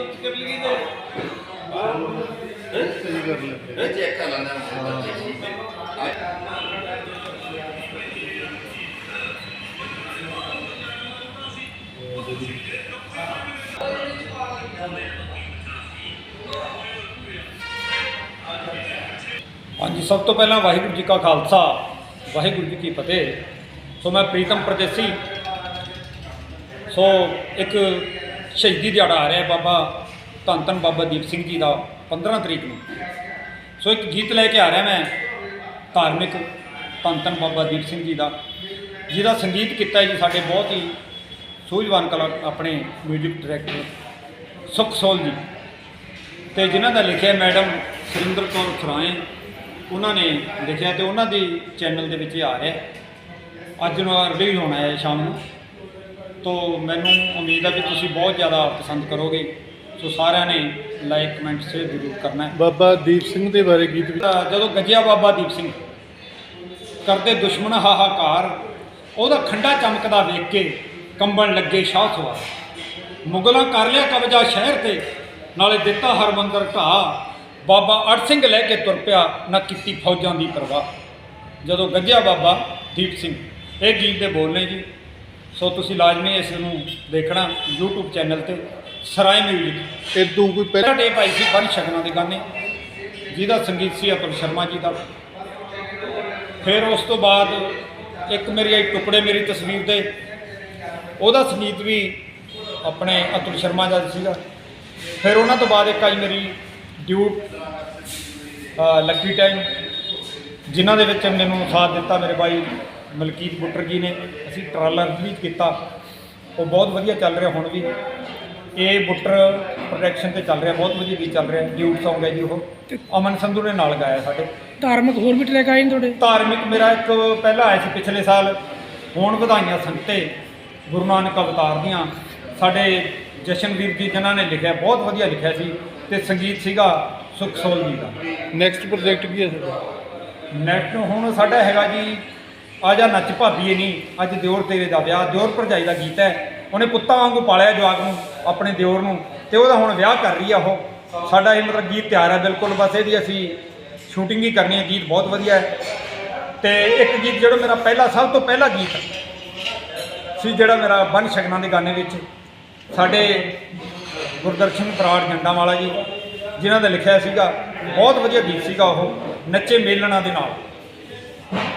ਉੱਚ ਕਰ ਲਈ ਤੇ ਸਹੀ ਕਰ ਲੈ ਇਹ ਚੈੱਕ ਕਰ ਲੈਣਾ ਹਾਂਜੀ, ਸਭ ਤੋਂ ਪਹਿਲਾਂ ਵਾਹਿਗੁਰੂ ਜੀ ਕਾ ਖਾਲਸਾ, ਵਾਹਿਗੁਰੂ ਜੀ ਕੀ ਫਤਿਹ। ਸੋ ਮੈਂ ਪ੍ਰੀਤਮ ਪ੍ਰਦੇਸੀ। ਸੋ ਇੱਕ ਸ਼ਹੀਦੀ ਦਿਹਾੜਾ ਆ ਰਿਹਾ ਬਾਬਾ ਧੰਨ ਧੰਨ ਬਾਬਾ ਦੀਪ ਸਿੰਘ ਜੀ ਦਾ 15 ਤਰੀਕ ਨੂੰ। ਸੋ ਇੱਕ ਗੀਤ ਲੈ ਕੇ ਆ ਰਿਹਾ ਮੈਂ, ਧਾਰਮਿਕ ਧੰਨ ਧੰਨ ਬਾਬਾ ਦੀਪ ਸਿੰਘ ਜੀ ਦਾ, ਜਿਹਦਾ ਸੰਗੀਤ ਕੀਤਾ ਜੀ ਸਾਡੇ ਬਹੁਤ ਹੀ ਸੂਝਵਾਨ ਕਲਾ ਆਪਣੇ 뮤직 ਡਾਇਰੈਕਟਰ ਸੁਖ ਸੋਲ ਜੀ। ਤੇ ਜਿਨ੍ਹਾਂ ਦਾ ਲਿਖਿਆ ਮੈਡਮ ਸੁਰਿੰਦਰ ਕੌਰ ਖੁਰਾਏ, ਉਹਨਾਂ ਨੇ ਲਿਖਿਆ ਤੇ ਉਹਨਾਂ ਦੀ ਚੈਨਲ ਦੇ ਵਿੱਚ ਇਹ ਆ ਰਿਹਾ ਅੱਜ ਨੂੰ ਰਿਲੀਜ਼ ਹੋਣਾ ਹੈ ਸ਼ਾਮ ਨੂੰ। ਤੋ ਮੈਨੂੰ ਉਮੀਦ ਹੈ ਕਿ ਤੁਸੀਂ ਬਹੁਤ ਜ਼ਿਆਦਾ ਪਸੰਦ ਕਰੋਗੇ। ਸੋ ਸਾਰਿਆਂ ਨੇ ਲਾਈਕ ਕਮੈਂਟ ਸ਼ੇਅਰ ਜ਼ਰੂਰ ਕਰਨਾ ਹੈ। ਬਾਬਾ ਦੀਪ ਸਿੰਘ ਦੇ ਬਾਰੇ ਗੀਤ ਵੀ ਜਦੋਂ ਗੱਜਿਆ ਬਾਬਾ ਦੀਪ ਸਿੰਘ ਕਰਦੇ ਦੁਸ਼ਮਣ ਹਾਹਾਕਾਰ ਉਹਦਾ ਖੰਡਾ ਚਮਕਦਾ ਵੇਖ ਕੇ ਕੰਬਣ ਲੱਗੇ ਸ਼ਾਹ ਸਵਾਰ। ਮੁਗਲਾਂ ਕਰ ਲਿਆ ਕਬਜ਼ਾ ਸ਼ਹਿਰ ਤੇ ਨਾਲੇ ਦਿੱਤਾ ਹਰਮੰਦਰ ਢਾਹ। ਬਾਬਾ ਅੜ ਸਿੰਘ ਲੈ ਕੇ ਤੁਰ ਪਿਆ ਨਾ ਕੀਤੀ ਫੌਜਾਂ ਦੀ ਪਰਵਾਹ। ਜਦੋਂ ਗੱਜਿਆ ਬਾਬਾ ਦੀਪ ਸਿੰਘ ਇਹ ਗੀਤ ਦੇ ਬੋਲ ਨੇ ਜੀ ਸੋ ਤੁਸੀਂ ਲਾਜ਼ਮੀ ਇਸ ਨੂੰ ਦੇਖਣਾ YouTube ਚੈਨਲ ਤੇ ਸਰਾਏ ਮਿਊਜ਼ਿਕ ਇਹ ਤੂੰ ਕੋਈ ਪਹਿਲਾਂ ਟੇਪ ਆਈ ਸੀ ਪੰਜ ਸ਼ਗਨਾਂ ਦੇ ਗਾਣੇ ਜਿਹਦਾ ਸੰਗੀਤ ਸੀ ਅਤੁਲ ਸ਼ਰਮਾ ਜੀ ਦਾ। ਫਿਰ ਉਸ ਤੋਂ ਬਾਅਦ ਇੱਕ ਮੇਰੀ ਆਈ ਟੁਕੜੇ ਮੇਰੀ ਤਸਵੀਰ ਦੇ ਉਹਦਾ ਸੰਗੀਤ ਵੀ ਆਪਣੇ ਅਤੁਲ ਸ਼ਰਮਾ ਦਾ ਸੀਗਾ। ਫਿਰ ਉਹਨਾਂ ਤੋਂ ਬਾਅਦ ਇੱਕ ਆਈ ਮੇਰੀ ਡਿਊਟ ਲੱਕੀ ਟਾਈਮ ਜਿਨ੍ਹਾਂ ਦੇ ਵਿੱਚ ਮੈਨੂੰ ਸਾਥ ਦਿੱਤਾ ਮੇਰੇ ਭਾਈ ਮਲਕੀਤ ਬੁੱਟਰ ਜੀ ਨੇ ਅਸੀਂ ਟਰਾਲਾ ਰਿਲੀਜ਼ ਕੀਤਾ। ਉਹ ਬਹੁਤ ਵਧੀਆ ਚੱਲ ਰਿਹਾ ਹੁਣ ਵੀ। ਇਹ ਬੁੱਟਰ ਪ੍ਰੋਡਕਸ਼ਨ ਤੇ ਚੱਲ ਰਿਹਾ ਬਹੁਤ ਵਧੀਆ ਗੀਤ ਚੱਲ ਰਿਹਾ। ਡਿਊਟ Song ਹੈ ਜੀ ਉਹ। ਅਮਨ ਸੰਧੂ ਨੇ ਨਾਲ ਗਾਇਆ ਸਾਡੇ। ਧਾਰਮਿਕ ਹੋਰ ਵੀ ਟਰੈਕ ਆਏ ਨੇ ਤੁਹਾਡੇ? ਧਾਰਮਿਕ ਮੇਰਾ ਇੱਕ ਪਹਿਲਾ ਆਇਆ ਸੀ ਪਿਛਲੇ ਸਾਲ। ਹੁਣ ਵਧਾਈਆਂ ਸੰਤੇ ਗੁਰੂ ਨਾਨਕ ਅਵਤਾਰ ਦੀਆਂ। ਸਾਡੇ ਜਸ਼ਨਵੀਰ ਜੀ ਜਿਨ੍ਹਾਂ ਨੇ ਲਿਖਿਆ ਬਹੁਤ ਵਧੀਆ ਲਿਖਿਆ ਸੀ। ਤੇ ਸੰਗੀਤ ਸੀਗਾ ਸੁਖ ਸੋਲ ਜੀ ਦਾ। ਨੈਕਸਟ ਪ੍ਰੋਜੈਕਟ ਕੀ ਹੈ ਤੁਹਾਡਾ? ਨੈਟ ਹੁਣ ਸਾਡਾ ਹੈਗਾ ਜੀ, ਆ ਜਾ ਨੱਚ ਭਾਬੀਏ ਨਹੀਂ, ਅੱਜ ਦਿਓਰ ਤੇਰੇ ਦਾ ਵਿਆਹ, ਦਿਓਰ ਭਰਜਾਈ ਦਾ ਗੀਤ ਹੈ। ਉਹਨੇ ਪੁੱਤਾਂ ਵਾਂਗੂ ਪਾਲਿਆ ਜਵਾਕ ਨੂੰ, ਆਪਣੇ ਦਿਓਰ ਨੂੰ, ਤੇ ਉਹਦਾ ਹੁਣ ਵਿਆਹ ਕਰ ਰਹੀ ਆ ਉਹ। ਸਾਡਾ ਇਹ ਮਤਲਬ ਗੀਤ ਤਿਆਰ ਹੈ ਬਿਲਕੁਲ, ਬਸ ਇਹਦੀ ਅਸੀਂ ਸ਼ੂਟਿੰਗ ਹੀ ਕਰਨੀ ਹੈ ਗੀਤ ਬਹੁਤ ਵਧੀਆ ਹੈ। ਤੇ ਇੱਕ ਗੀਤ ਜਿਹੜਾ ਮੇਰਾ ਪਹਿਲਾ, ਸਭ ਤੋਂ ਪਹਿਲਾ ਗੀਤ ਸੀ, ਜਿਹੜਾ ਮੇਰਾ ਬੰਨ ਸ਼ਗਨਾਂ ਦੇ ਗਾਣੇ ਵਿੱਚ, ਸਾਡੇ ਗੁਰਦਰਸ਼ਨ ਬਰਾੜ ਜੰਡਾਂ ਵਾਲਾ ਜੀ। ਜਿਨ੍ਹਾਂ ਨੇ ਲਿਖਿਆ ਸੀਗਾ, ਬਹੁਤ ਵਧੀਆ ਗੀਤ ਸੀਗਾ ਉਹ, ਨੱਚੇ ਮੇਲਣਾ ਦੇ ਨਾਲ।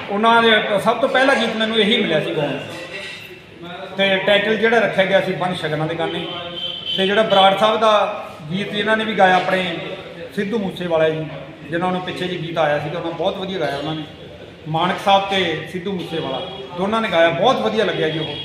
ਉਹਨਾਂ ਦੇ ਸਭ ਤੋਂ ਪਹਿਲਾ ਗੀਤ ਮੈਨੂੰ ਇਹੀ ਮਿਲਿਆ ਸੀ ਗਾਉਣ ਨੂੰ। ਤੇ ਟਾਈਟਲ ਜਿਹੜਾ ਰੱਖਿਆ ਗਿਆ ਸੀ ਪੰਜ ਸ਼ਗਨਾਂ ਦੇ ਗਾਣੇ ਤੇ ਜਿਹੜਾ ਬਰਾੜ ਸਾਹਿਬ ਦਾ ਗੀਤ ਇਹਨਾਂ ਨੇ ਵੀ ਗਾਇਆ, ਆਪਣੇ ਸਿੱਧੂ ਮੂਸੇਵਾਲਾ ਜੀ, ਜਿਨ੍ਹਾਂ ਨੂੰ ਪਿੱਛੇ ਜੀ ਗੀਤ ਆਇਆ ਸੀਗਾ, ਉਹਨਾਂ ਬਹੁਤ ਵਧੀਆ ਗਾਇਆ ਉਹਨਾਂ ਨੇ। ਮਾਨਕ ਸਾਹਿਬ ਤੇ ਸਿੱਧੂ ਮੂਸੇਵਾਲਾ, ਦੋਨਾਂ ਨੇ ਗਾਇਆ, ਬਹੁਤ ਵਧੀਆ ਲੱਗਿਆ ਜੀ ਉਹ।